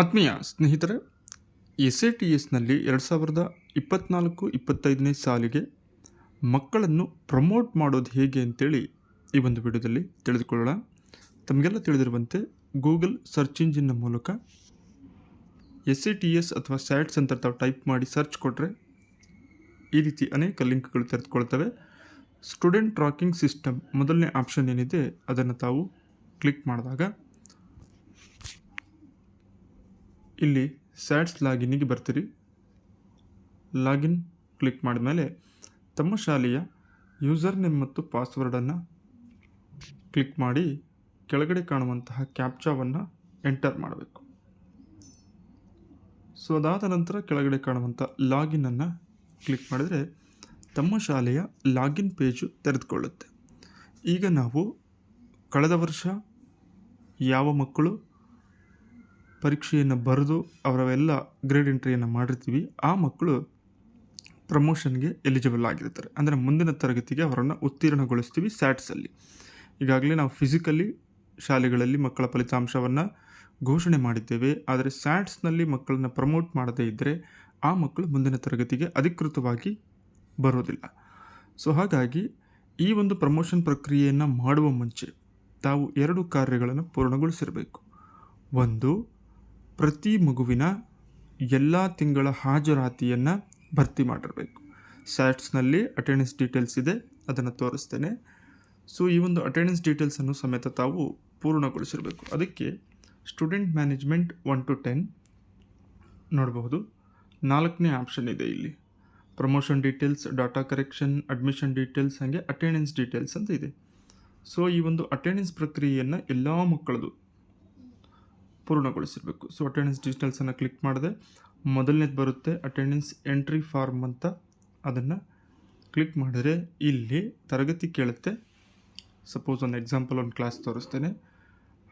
ಆತ್ಮೀಯ ಸ್ನೇಹಿತರೆ S A T ಎಸ್ನಲ್ಲಿ ಎರಡು ಸಾವಿರದ ಇಪ್ಪತ್ನಾಲ್ಕು ಇಪ್ಪತ್ತೈದನೇ ಸಾಲಿಗೆ ಮಕ್ಕಳನ್ನು ಪ್ರಮೋಟ್ ಮಾಡೋದು ಹೇಗೆ ಅಂತೇಳಿ ಈ ಒಂದು ವಿಡಿಯೋದಲ್ಲಿ ತಿಳಿದುಕೊಳ್ಳೋಣ. ತಮಗೆಲ್ಲ ತಿಳಿದಿರುವಂತೆ ಗೂಗಲ್ ಸರ್ಚ್ ಇಂಜಿನ್ನ ಮೂಲಕ ಎಸ್ ಎ ಟಿ ಎಸ್ ಅಥವಾ ಸ್ಯಾಟ್ಸ್ ಅಂತ ತಾವು ಟೈಪ್ ಮಾಡಿ ಸರ್ಚ್ ಕೊಟ್ಟರೆ ಈ ರೀತಿ ಅನೇಕ ಲಿಂಕ್ಗಳು ತೆರೆದುಕೊಳ್ತವೆ. ಸ್ಟೂಡೆಂಟ್ ಟ್ರಾಕಿಂಗ್ ಸಿಸ್ಟಮ್ ಮೊದಲನೇ ಆಪ್ಷನ್ ಏನಿದೆ, ಅದನ್ನು ತಾವು ಕ್ಲಿಕ್ ಮಾಡಿದಾಗ ಇಲ್ಲಿ ಸ್ಯಾಟ್ಸ್ ಲಾಗಿನ್ನಿಗೆ ಬರ್ತೀರಿ. ಲಾಗಿನ್ ಕ್ಲಿಕ್ ಮಾಡಿದ ಮೇಲೆ ತಮ್ಮ ಶಾಲೆಯ ಯೂಸರ್ ನೇಮ್ ಮತ್ತು ಪಾಸ್ವರ್ಡನ್ನು ಕ್ಲಿಕ್ ಮಾಡಿ ಕೆಳಗಡೆ ಕಾಣುವಂತಹ ಕ್ಯಾಪ್ಚಾವನ್ನು ಎಂಟರ್ ಮಾಡಬೇಕು. ಸೊ ಅದಾದ ನಂತರ ಕೆಳಗಡೆ ಕಾಣುವಂಥ ಲಾಗಿನನ್ನು ಕ್ಲಿಕ್ ಮಾಡಿದರೆ ತಮ್ಮ ಶಾಲೆಯ ಲಾಗಿನ್ ಪೇಜು ತೆರೆದುಕೊಳ್ಳುತ್ತೆ. ಈಗ ನಾವು ಕಳೆದ ವರ್ಷ ಯಾವ ಮಕ್ಕಳು ಪರೀಕ್ಷೆಯನ್ನು ಬರೆದು ಅವರವೆಲ್ಲ ಗ್ರೇಡ್ ಎಂಟ್ರಿಯನ್ನು ಮಾಡಿರ್ತೀವಿ, ಆ ಮಕ್ಕಳು ಪ್ರಮೋಷನ್ಗೆ ಎಲಿಜಿಬಲ್ ಆಗಿರ್ತಾರೆ. ಅಂದರೆ ಮುಂದಿನ ತರಗತಿಗೆ ಅವರನ್ನು ಉತ್ತೀರ್ಣಗೊಳಿಸ್ತೀವಿ ಸ್ಯಾಟ್ಸಲ್ಲಿ ಈಗಾಗಲೇ ನಾವು ಫಿಸಿಕಲಿ ಶಾಲೆಗಳಲ್ಲಿ ಮಕ್ಕಳ ಫಲಿತಾಂಶವನ್ನು ಘೋಷಣೆ ಮಾಡಿದ್ದೇವೆ. ಆದರೆ ಸ್ಯಾಟ್ಸ್ನಲ್ಲಿ ಮಕ್ಕಳನ್ನು ಪ್ರಮೋಟ್ ಮಾಡದೇ ಇದ್ದರೆ ಆ ಮಕ್ಕಳು ಮುಂದಿನ ತರಗತಿಗೆ ಅಧಿಕೃತವಾಗಿ ಬರೋದಿಲ್ಲ. ಸೊ ಹಾಗಾಗಿ ಈ ಒಂದು ಪ್ರಮೋಷನ್ ಪ್ರಕ್ರಿಯೆಯನ್ನು ಮಾಡುವ ಮುಂಚೆ ತಾವು ಎರಡು ಕಾರ್ಯಗಳನ್ನು ಪೂರ್ಣಗೊಳಿಸಿರಬೇಕು. ಒಂದು ಪ್ರತಿ ಮಗುವಿನ ಎಲ್ಲ ತಿಂಗಳ ಹಾಜರಾತಿಯನ್ನು ಭರ್ತಿ ಮಾಡಿರಬೇಕು. ಸ್ಯಾಟ್ಸ್ನಲ್ಲಿ ಅಟೆಂಡೆನ್ಸ್ ಡೀಟೇಲ್ಸ್ ಇದೆ, ಅದನ್ನು ತೋರಿಸ್ತೇನೆ. ಸೊ ಈ ಒಂದು ಅಟೆಂಡೆನ್ಸ್ ಡೀಟೇಲ್ಸನ್ನು ಸಮೇತ ತಾವು ಪೂರ್ಣಗೊಳಿಸಿರಬೇಕು. ಅದಕ್ಕೆ student management one to ten ನೋಡಬಹುದು. ನಾಲ್ಕನೇ ಆಪ್ಷನ್ ಇದೆ ಇಲ್ಲಿ. Promotion details data correction admission details ಹಾಗೆ ಅಟೆಂಡೆನ್ಸ್ ಡೀಟೇಲ್ಸ್ ಅಂತ ಇದೆ. ಸೊ ಈ ಒಂದು ಅಟೆಂಡೆನ್ಸ್ ಪ್ರಕ್ರಿಯೆಯನ್ನು ಎಲ್ಲ ಮಕ್ಕಳದು ಪೂರ್ಣಗೊಳಿಸಿರಬೇಕು. ಸೊ ಅಟೆಂಡೆನ್ಸ್ ಡೀಟೇಲ್ಸನ್ನು ಕ್ಲಿಕ್ ಮಾಡಿದೆ, ಮೊದಲನೇದು ಬರುತ್ತೆ ಅಟೆಂಡೆನ್ಸ್ ಎಂಟ್ರಿ ಫಾರ್ಮ್ ಅಂತ. ಅದನ್ನು ಕ್ಲಿಕ್ ಮಾಡಿದರೆ ಇಲ್ಲಿ ತರಗತಿ ಕೇಳುತ್ತೆ. ಸಪೋಸ್ ಒಂದು ಎಕ್ಸಾಂಪಲ್ ಒಂದು ಕ್ಲಾಸ್ ತೋರಿಸ್ತೇನೆ.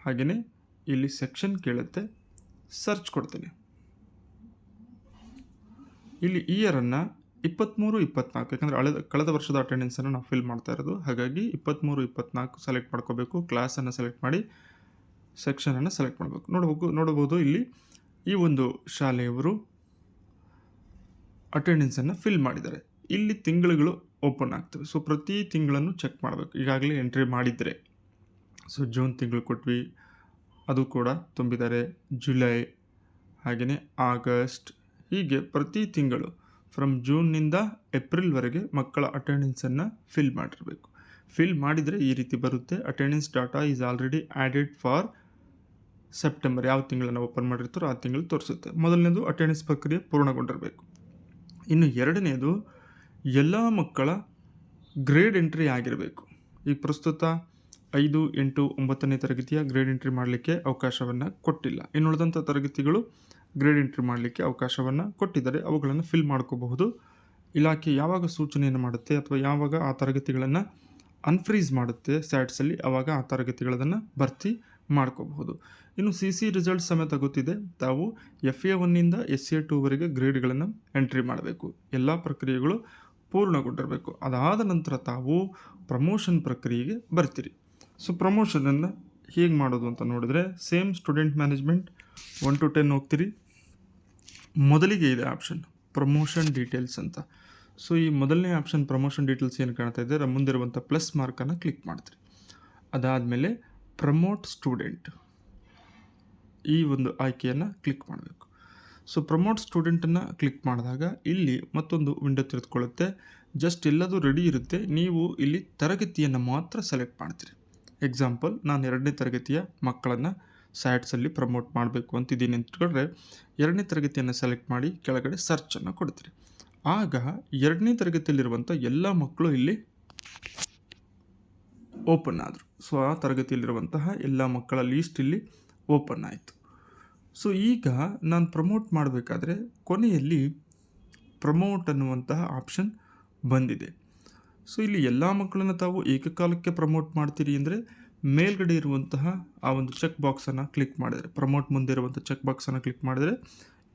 ಹಾಗೆಯೇ ಇಲ್ಲಿ ಸೆಕ್ಷನ್ ಕೇಳುತ್ತೆ ಸರ್ಚ್ ಕೊಡ್ತೇನೆ. ಇಲ್ಲಿ ಇಯರನ್ನು ಇಪ್ಪತ್ತ್ಮೂರು ಇಪ್ಪತ್ನಾಲ್ಕು, ಯಾಕಂದರೆ ಹಳೆದ, ಕಳೆದ ವರ್ಷದ ಅಟೆಂಡೆನ್ಸನ್ನು ನಾವು ಫಿಲ್ ಮಾಡ್ತಾ ಇರೋದು. ಹಾಗಾಗಿ ಇಪ್ಪತ್ತ್ಮೂರು ಇಪ್ಪತ್ನಾಲ್ಕು ಸೆಲೆಕ್ಟ್ ಮಾಡ್ಕೋಬೇಕು ಕ್ಲಾಸನ್ನು ಸೆಲೆಕ್ಟ್ ಮಾಡಿ. ಸೆಕ್ಷನನ್ನು ಸೆಲೆಕ್ಟ್ ಮಾಡಬೇಕು. ನೋಡಬೇಕು ನೋಡಬಹುದು ಇಲ್ಲಿ ಈ ಒಂದು ಶಾಲೆಯವರು ಅಟೆಂಡೆನ್ಸನ್ನು ಫಿಲ್ ಮಾಡಿದ್ದಾರೆ. ಇಲ್ಲಿ ತಿಂಗಳುಗಳು ಓಪನ್ ಆಗ್ತವೆ. ಸೊ, ಪ್ರತಿ ತಿಂಗಳನ್ನು ಚೆಕ್ ಮಾಡಬೇಕು. ಈಗಾಗಲೇ ಎಂಟ್ರಿ ಮಾಡಿದರೆ. ಸೊ, ಜೂನ್ ತಿಂಗಳು ಕೊಟ್ವಿ. ಅದು ಕೂಡ ತುಂಬಿದ್ದಾರೆ. ಜುಲೈ, ಹಾಗೆಯೇ ಆಗಸ್ಟ್. ಹೀಗೆ ಪ್ರತಿ ತಿಂಗಳು ಫ್ರಮ್ ಜೂನ್ನಿಂದ ಏಪ್ರಿಲ್ವರೆಗೆ ಮಕ್ಕಳ ಅಟೆಂಡೆನ್ಸನ್ನು ಫಿಲ್ ಮಾಡಿರಬೇಕು. ಫಿಲ್ ಮಾಡಿದರೆ ಈ ರೀತಿ ಬರುತ್ತೆ. Attendance data is already added for September ಯಾವ ತಿಂಗಳನ್ನು ಓಪನ್ ಮಾಡಿರ್ತಾರೋ ಆ ತಿಂಗಳು ತೋರಿಸುತ್ತೆ. ಮೊದಲನೇದು ಅಟೆಂಡೆನ್ಸ್ ಪ್ರಕ್ರಿಯೆ ಪೂರ್ಣಗೊಂಡಿರಬೇಕು. ಇನ್ನು ಎರಡನೇದು ಎಲ್ಲ ಮಕ್ಕಳ ಗ್ರೇಡ್ ಎಂಟ್ರಿ ಆಗಿರಬೇಕು. ಈಗ ಪ್ರಸ್ತುತ ಐದು, ಎಂಟು, ಒಂಬತ್ತನೇ ತರಗತಿಯ ಗ್ರೇಡ್ ಎಂಟ್ರಿ ಮಾಡಲಿಕ್ಕೆ ಅವಕಾಶವನ್ನು ಕೊಟ್ಟಿಲ್ಲ. ಇನ್ನುಳಿದಂಥ ತರಗತಿಗಳು ಗ್ರೇಡ್ ಎಂಟ್ರಿ ಮಾಡಲಿಕ್ಕೆ ಅವಕಾಶವನ್ನು ಕೊಟ್ಟಿದ್ದಾರೆ. ಅವುಗಳನ್ನು ಫಿಲ್ ಮಾಡ್ಕೋಬಹುದು. ಇಲಾಖೆ ಯಾವಾಗ ಸೂಚನೆಯನ್ನು ಮಾಡುತ್ತೆ ಅಥವಾ ಯಾವಾಗ ಆ ತರಗತಿಗಳನ್ನು ಅನ್ಫ್ರೀಸ್ ಮಾಡುತ್ತೆ ಸ್ಯಾಟ್ಸಲ್ಲಿ ಆವಾಗ ಆ ತರಗತಿಗಳದನ್ನು ಭರ್ತಿ ಮಾಡ್ಕೋಬಹುದು. ಇನ್ನು ಸಿ ಸಿ ರಿಸಲ್ಟ್ ಸಮೇತ ಗೊತ್ತಿದೆ. ತಾವು ಎಫ್ ಎ ಒನ್ನಿಂದ ಎಸ್ ಎ ಟೂವರೆಗೆ ಗ್ರೇಡ್ಗಳನ್ನು ಎಂಟ್ರಿ ಮಾಡಬೇಕು. ಎಲ್ಲ ಪ್ರಕ್ರಿಯೆಗಳು ಪೂರ್ಣಗೊಂಡಿರಬೇಕು. ಅದಾದ ನಂತರ ತಾವು ಪ್ರಮೋಷನ್ ಪ್ರಕ್ರಿಯೆಗೆ ಬರ್ತೀರಿ. ಸೊ ಪ್ರಮೋಷನನ್ನು ಹೇಗೆ ಮಾಡೋದು ಅಂತ ನೋಡಿದ್ರೆ same student management one to ten ಹೋಗ್ತೀರಿ. ಮೊದಲಿಗೆ ಇದೆ ಆಪ್ಷನ್ ಪ್ರಮೋಷನ್ ಡೀಟೇಲ್ಸ್ ಅಂತ. ಸೊ ಈ ಮೊದಲನೇ ಆಪ್ಷನ್ ಪ್ರಮೋಷನ್ ಡೀಟೇಲ್ಸ್ ಏನು ಕಾಣ್ತಾ ಇದೆ ಮುಂದಿರುವಂಥ ಪ್ಲಸ್ ಮಾರ್ಕನ್ನು ಕ್ಲಿಕ್ ಮಾಡ್ತೀರಿ. ಅದಾದಮೇಲೆ ಪ್ರಮೋಟ್ ಸ್ಟೂಡೆಂಟ್ ಈ ಒಂದು ಆಯ್ಕೆಯನ್ನು ಕ್ಲಿಕ್ ಮಾಡಬೇಕು. ಸೊ ಪ್ರಮೋಟ್ ಸ್ಟೂಡೆಂಟನ್ನು ಕ್ಲಿಕ್ ಮಾಡಿದಾಗ ಇಲ್ಲಿ ಮತ್ತೊಂದು ವಿಂಡೋ ತೆರೆದುಕೊಳ್ಳುತ್ತೆ. ಜಸ್ಟ್ ಎಲ್ಲದೂ ರೆಡಿ ಇರುತ್ತೆ. ನೀವು ಇಲ್ಲಿ ತರಗತಿಯನ್ನು ಮಾತ್ರ ಸೆಲೆಕ್ಟ್ ಮಾಡ್ತೀರಿ. ಎಕ್ಸಾಂಪಲ್ ನಾನು ಎರಡನೇ ತರಗತಿಯ ಮಕ್ಕಳನ್ನು ಸ್ಯಾಟ್ಸಲ್ಲಿ ಪ್ರಮೋಟ್ ಮಾಡಬೇಕು ಅಂತಿದ್ದೀನಿ ಅಂತಕೊಂಡ್ರೆ ಎರಡನೇ ತರಗತಿಯನ್ನು ಸೆಲೆಕ್ಟ್ ಮಾಡಿ ಕೆಳಗಡೆ ಸರ್ಚನ್ನು ಕೊಡ್ತೀರಿ. ಆಗ ಎರಡನೇ ತರಗತಿಯಲ್ಲಿರುವಂಥ ಎಲ್ಲ ಮಕ್ಕಳು ಇಲ್ಲಿ ಓಪನ್ ಆದರು. ಸೊ ಆ ತರಗತಿಯಲ್ಲಿರುವಂತಹ ಎಲ್ಲ ಮಕ್ಕಳ ಲೀಸ್ಟ್ ಇಲ್ಲಿ ಓಪನ್ ಆಯಿತು. ಸೊ ಈಗ ನಾನು ಪ್ರಮೋಟ್ ಮಾಡಬೇಕಾದ್ರೆ ಕೊನೆಯಲ್ಲಿ ಪ್ರಮೋಟ್ ಅನ್ನುವಂತಹ ಆಪ್ಷನ್ ಬಂದಿದೆ. ಸೊ ಇಲ್ಲಿ ಎಲ್ಲ ಮಕ್ಕಳನ್ನು ತಾವು ಏಕಕಾಲಕ್ಕೆ ಪ್ರಮೋಟ್ ಮಾಡ್ತೀರಿ ಅಂದರೆ ಮೇಲ್ಗಡೆ ಇರುವಂತಹ ಆ ಒಂದು ಚೆಕ್ ಬಾಕ್ಸನ್ನು ಕ್ಲಿಕ್ ಮಾಡಿದರೆ ಪ್ರಮೋಟ್ ಮುಂದೆ ಇರುವಂಥ ಚೆಕ್ ಬಾಕ್ಸನ್ನು ಕ್ಲಿಕ್ ಮಾಡಿದರೆ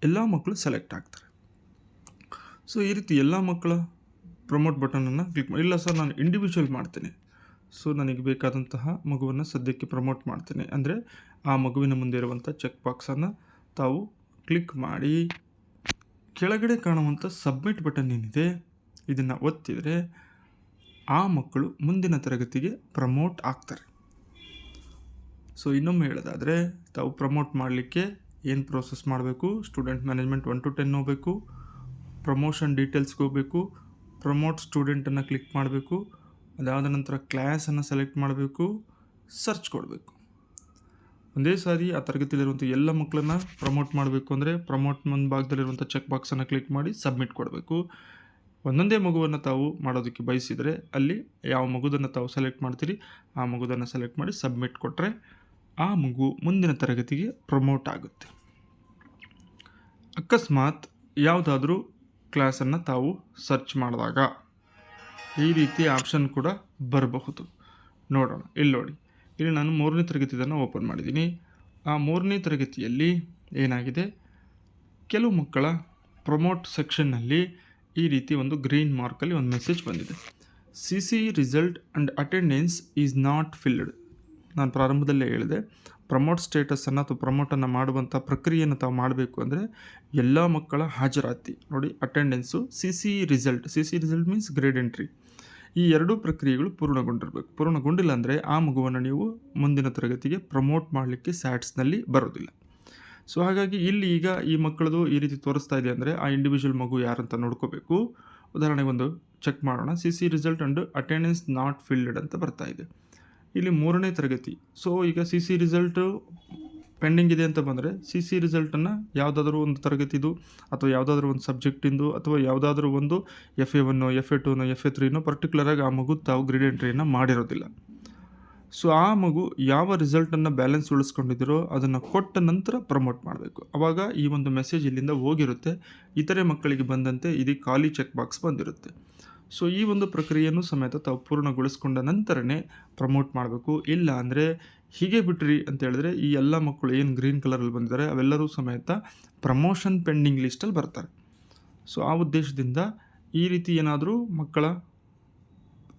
ಎಲ್ಲ ಮಕ್ಕಳು ಸೆಲೆಕ್ಟ್ ಆಗ್ತಾರೆ. ಸೊ ಈ ರೀತಿ ಎಲ್ಲ ಮಕ್ಕಳ ಪ್ರಮೋಟ್ ಬಟನನ್ನು ಕ್ಲಿಕ್ ಮಾಡಿ ಇಲ್ಲ ಸರ್ ನಾನು ಇಂಡಿವಿಜುವಲ್ ಮಾಡ್ತೇನೆ. ಸೊ ನನಗೆ ಬೇಕಾದಂತಹ ಮಗುವನ್ನು ಸದ್ಯಕ್ಕೆ ಪ್ರಮೋಟ್ ಮಾಡ್ತೇನೆ. ಅಂದರೆ ಆ ಮಗುವಿನ ಮುಂದೆ ಇರುವಂಥ ಚೆಕ್ ಬಾಕ್ಸನ್ನು ತಾವು ಕ್ಲಿಕ್ ಮಾಡಿ. ಕೆಳಗಡೆ ಕಾಣುವಂಥ ಸಬ್ಮಿಟ್ ಬಟನ್ ಏನಿದೆ, ಇದನ್ನು ಒತ್ತಿದರೆ ಆ ಮಕ್ಕಳು ಮುಂದಿನ ತರಗತಿಗೆ ಪ್ರಮೋಟ್ ಆಗ್ತಾರೆ. ಸೊ ಇನ್ನೊಮ್ಮೆ ಹೇಳೋದಾದರೆ, ತಾವು ಪ್ರಮೋಟ್ ಮಾಡಲಿಕ್ಕೆ ಏನು ಪ್ರೋಸೆಸ್ ಮಾಡಬೇಕು? Student management one to ten ಹೋಗಬೇಕು. ಪ್ರಮೋಷನ್ ಡೀಟೇಲ್ಸ್ಗೆ ಹೋಗಬೇಕು. ಪ್ರಮೋಟ್ ಸ್ಟೂಡೆಂಟನ್ನು ಕ್ಲಿಕ್ ಮಾಡಬೇಕು. ಅದಾದ ನಂತರ ಕ್ಲಾಸನ್ನು ಸೆಲೆಕ್ಟ್ ಮಾಡಬೇಕು ಸರ್ಚ್ ಕೊಡಬೇಕು. ಒಂದೇ ಸಾರಿ ಆ ತರಗತಿಯಲ್ಲಿರುವಂಥ ಎಲ್ಲ ಮಕ್ಕಳನ್ನ ಪ್ರಮೋಟ್ ಮಾಡಬೇಕು ಅಂದರೆ ಪ್ರಮೋಟ್ ಮುಂಭಾಗದಲ್ಲಿರುವಂಥ ಚೆಕ್ ಬಾಕ್ಸನ್ನು ಕ್ಲಿಕ್ ಮಾಡಿ ಸಬ್ಮಿಟ್ ಕೊಡಬೇಕು. ಒಂದೊಂದೇ ಮಗುವನ್ನು ತಾವು ಮಾಡೋದಕ್ಕೆ ಬಯಸಿದರೆ ಅಲ್ಲಿ ಯಾವ ಮಗುದನ್ನು ತಾವು ಸೆಲೆಕ್ಟ್ ಮಾಡ್ತೀರಿ, ಆ ಮಗುದನ್ನು ಸೆಲೆಕ್ಟ್ ಮಾಡಿ ಸಬ್ಮಿಟ್ ಕೊಟ್ಟರೆ ಆ ಮಗು ಮುಂದಿನ ತರಗತಿಗೆ ಪ್ರಮೋಟ್ ಆಗುತ್ತೆ. ಅಕಸ್ಮಾತ್ ಯಾವುದಾದ್ರೂ ಕ್ಲಾಸನ್ನು ತಾವು ಸರ್ಚ್ ಮಾಡಿದಾಗ ಈ ರೀತಿ ಆಪ್ಷನ್ ಕೂಡ ಬರಬಹುದು. ನೋಡೋಣ, ಇಲ್ಲಿ ನೋಡಿ. ಇಲ್ಲಿ ನಾನು ಮೂರನೇ ತರಗತಿಯನ್ನು ಓಪನ್ ಮಾಡಿದ್ದೀನಿ. ಆ ಮೂರನೇ ತರಗತಿಯಲ್ಲಿ ಏನಾಗಿದೆ? ಕೆಲವು ಮಕ್ಕಳ ಪ್ರಮೋಟ್ ಸೆಕ್ಷನ್ನಲ್ಲಿ ಈ ರೀತಿ ಒಂದು ಗ್ರೀನ್ ಮಾರ್ಕಲ್ಲಿ ಒಂದು ಮೆಸೇಜ್ ಬಂದಿದೆ. C C result and attendance is not filled. ನಾನು ಪ್ರಾರಂಭದಲ್ಲೇ ಹೇಳಿದೆ ಪ್ರಮೋಟ್ ಸ್ಟೇಟಸನ್ನು ಅಥವಾ ಪ್ರಮೋಟನ್ನು ಮಾಡುವಂಥ ಪ್ರಕ್ರಿಯೆಯನ್ನು ತಾವು ಮಾಡಬೇಕು ಅಂದರೆ ಎಲ್ಲ ಮಕ್ಕಳ ಹಾಜರಾತಿ. ನೋಡಿ attendance C C result C C result means grade entry ಈ ಎರಡೂ ಪ್ರಕ್ರಿಯೆಗಳು ಪೂರ್ಣಗೊಂಡಿರಬೇಕು. ಪೂರ್ಣಗೊಂಡಿಲ್ಲ ಅಂದರೆ ಆ ಮಗುವನ್ನು ನೀವು ಮುಂದಿನ ತರಗತಿಗೆ ಪ್ರಮೋಟ್ ಮಾಡಲಿಕ್ಕೆ ಸ್ಯಾಟ್ಸ್ನಲ್ಲಿ ಬರೋದಿಲ್ಲ. ಸೊ ಹಾಗಾಗಿ ಇಲ್ಲಿ ಈಗ ಈ ಮಕ್ಕಳದು ಈ ರೀತಿ ತೋರಿಸ್ತಾ ಇದೆ ಅಂದರೆ ಆ ಇಂಡಿವಿಜುವಲ್ ಮಗು ಯಾರಂತ ನೋಡ್ಕೋಬೇಕು. ಉದಾಹರಣೆಗೆ ಒಂದು ಚೆಕ್ ಮಾಡೋಣ. C C result and attendance not filled ಅಂತ ಬರ್ತಾ ಇದೆ. ಇಲ್ಲಿ ಮೂರನೇ ತರಗತಿ. ಸೊ ಈಗ ಸಿ ಸಿ ರಿಸಲ್ಟು ಪೆಂಡಿಂಗ್ ಇದೆ ಅಂತ ಬಂದರೆ ಸಿ ಸಿ ರಿಸಲ್ಟನ್ನು ಯಾವುದಾದ್ರೂ ಒಂದು ತರಗತಿದು, ಅಥವಾ ಯಾವುದಾದ್ರೂ ಒಂದು ಸಬ್ಜೆಕ್ಟಿಂದು ಅಥವಾ ಯಾವುದಾದ್ರೂ ಒಂದು F A one F A ಟೂನೋ F A ತ್ರೀನೋ ಪರ್ಟಿಕ್ಯುಲರಾಗಿ ಆ ಮಗು ತಾವು ಗ್ರೇಡ್ ಎಂಟ್ರಿಯನ್ನು ಮಾಡಿರೋದಿಲ್ಲ. ಸೊ ಆ ಮಗು ಯಾವ ರಿಸಲ್ಟನ್ನು ಬ್ಯಾಲೆನ್ಸ್ ಉಳಿಸ್ಕೊಂಡಿದ್ದೀರೋ ಅದನ್ನು ಕೊಟ್ಟ ನಂತರ ಪ್ರಮೋಟ್ ಮಾಡಬೇಕು. ಆವಾಗ ಈ ಒಂದು ಮೆಸೇಜ್ ಇಲ್ಲಿಂದ ಹೋಗಿರುತ್ತೆ. ಇತರೆ ಮಕ್ಕಳಿಗೆ ಬಂದಂತೆ ಇದು ಖಾಲಿ ಚೆಕ್ ಬಾಕ್ಸ್ ಬಂದಿರುತ್ತೆ. ಸೊ ಈ ಒಂದು ಪ್ರಕ್ರಿಯೆಯನ್ನು ಸಮೇತ ತಾವು ಪೂರ್ಣಗೊಳಿಸ್ಕೊಂಡ ನಂತರನೇ ಪ್ರಮೋಟ್ ಮಾಡಬೇಕು. ಇಲ್ಲ ಅಂದರೆ ಹೀಗೆ ಬಿಟ್ರಿ ಅಂತ ಹೇಳಿದ್ರೆ ಈ ಎಲ್ಲ ಮಕ್ಕಳು ಏನು ಗ್ರೀನ್ ಕಲರಲ್ಲಿ ಬಂದಿದ್ದಾರೆ, ಅವೆಲ್ಲರೂ ಸಮೇತ ಪ್ರಮೋಷನ್ ಪೆಂಡಿಂಗ್ ಲಿಸ್ಟಲ್ಲಿ ಬರ್ತಾರೆ. ಸೊ ಆ ಉದ್ದೇಶದಿಂದ ಈ ರೀತಿ ಏನಾದರೂ ಮಕ್ಕಳ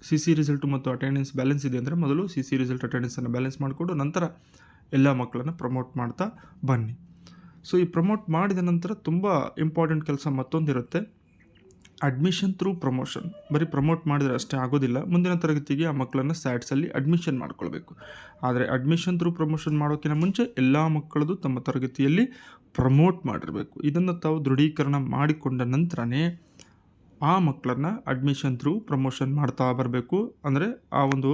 ಸಿ ಸಿ ರಿಸಲ್ಟ್ ಮತ್ತು ಅಟೆಂಡೆನ್ಸ್ ಬ್ಯಾಲೆನ್ಸ್ ಇದೆ ಅಂದರೆ ಮೊದಲು ಸಿ ಸಿ ರಿಸಲ್ಟ್ ಅಟೆಂಡೆನ್ಸನ್ನು ಬ್ಯಾಲೆನ್ಸ್ ಮಾಡಿಕೊಂಡು ನಂತರ ಎಲ್ಲ ಮಕ್ಕಳನ್ನು ಪ್ರಮೋಟ್ ಮಾಡ್ತಾ ಬನ್ನಿ. ಸೊ ಈ ಪ್ರಮೋಟ್ ಮಾಡಿದ ನಂತರ ತುಂಬ ಇಂಪಾರ್ಟೆಂಟ್ ಕೆಲಸ ಮತ್ತೊಂದಿರುತ್ತೆ. ಅಡ್ಮಿಷನ್ ಥ್ರೂ ಪ್ರಮೋಷನ್ ಬರೀ ಪ್ರಮೋಟ್ ಮಾಡಿದ್ರೆ ಅಷ್ಟೇ ಆಗೋದಿಲ್ಲ. ಮುಂದಿನ ತರಗತಿಗೆ ಆ ಮಕ್ಕಳನ್ನು ಸ್ಯಾಟ್ಸಲ್ಲಿ ಅಡ್ಮಿಷನ್ ಮಾಡ್ಕೊಳ್ಬೇಕು. ಆದರೆ ಅಡ್ಮಿಷನ್ ಥ್ರೂ ಪ್ರಮೋಷನ್ ಮಾಡೋಕ್ಕಿಂತ ಮುಂಚೆ ಎಲ್ಲ ಮಕ್ಕಳದು ತಮ್ಮ ತರಗತಿಯಲ್ಲಿ ಪ್ರಮೋಟ್ ಮಾಡಿರಬೇಕು. ಇದನ್ನು ತಾವು ದೃಢೀಕರಣ ಮಾಡಿಕೊಂಡ ನಂತರನೇ ಆ ಮಕ್ಕಳನ್ನು ಅಡ್ಮಿಷನ್ ಥ್ರೂ ಪ್ರಮೋಷನ್ ಮಾಡ್ತಾ ಬರಬೇಕು. ಅಂದರೆ ಆ ಒಂದು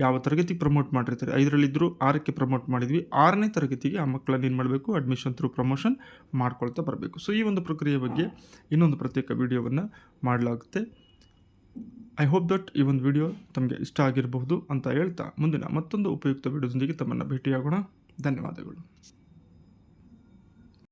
ಯಾವ ತರಗತಿ ಪ್ರಮೋಟ್ ಮಾಡಿರ್ತಾರೆ? ಐದರಲ್ಲಿದ್ದರೂ ಆರಕ್ಕೆ ಪ್ರಮೋಟ್ ಮಾಡಿದ್ವಿ. ಆರನೇ ತರಗತಿಗೆ ಆ ಮಕ್ಕಳನ್ನ ಏನು ಮಾಡಬೇಕು? ಅಡ್ಮಿಷನ್ ಥ್ರೂ ಪ್ರಮೋಷನ್ ಮಾಡ್ಕೊಳ್ತಾ ಬರಬೇಕು. ಸೊ ಈ ಒಂದು ಪ್ರಕ್ರಿಯೆ ಬಗ್ಗೆ ಇನ್ನೊಂದು ಪ್ರತ್ಯೇಕ ವಿಡಿಯೋವನ್ನು ಮಾಡಲಾಗುತ್ತೆ. ಐ ಹೋಪ್ ದಟ್ ಈ ಒಂದು ವಿಡಿಯೋ ತಮಗೆ ಇಷ್ಟ ಆಗಿರಬಹುದು ಅಂತ ಹೇಳ್ತಾ ಮುಂದಿನ ಮತ್ತೊಂದು ಉಪಯುಕ್ತ ವಿಡಿಯೋದೊಂದಿಗೆ ತಮ್ಮನ್ನು ಭೇಟಿಯಾಗೋಣ. ಧನ್ಯವಾದಗಳು.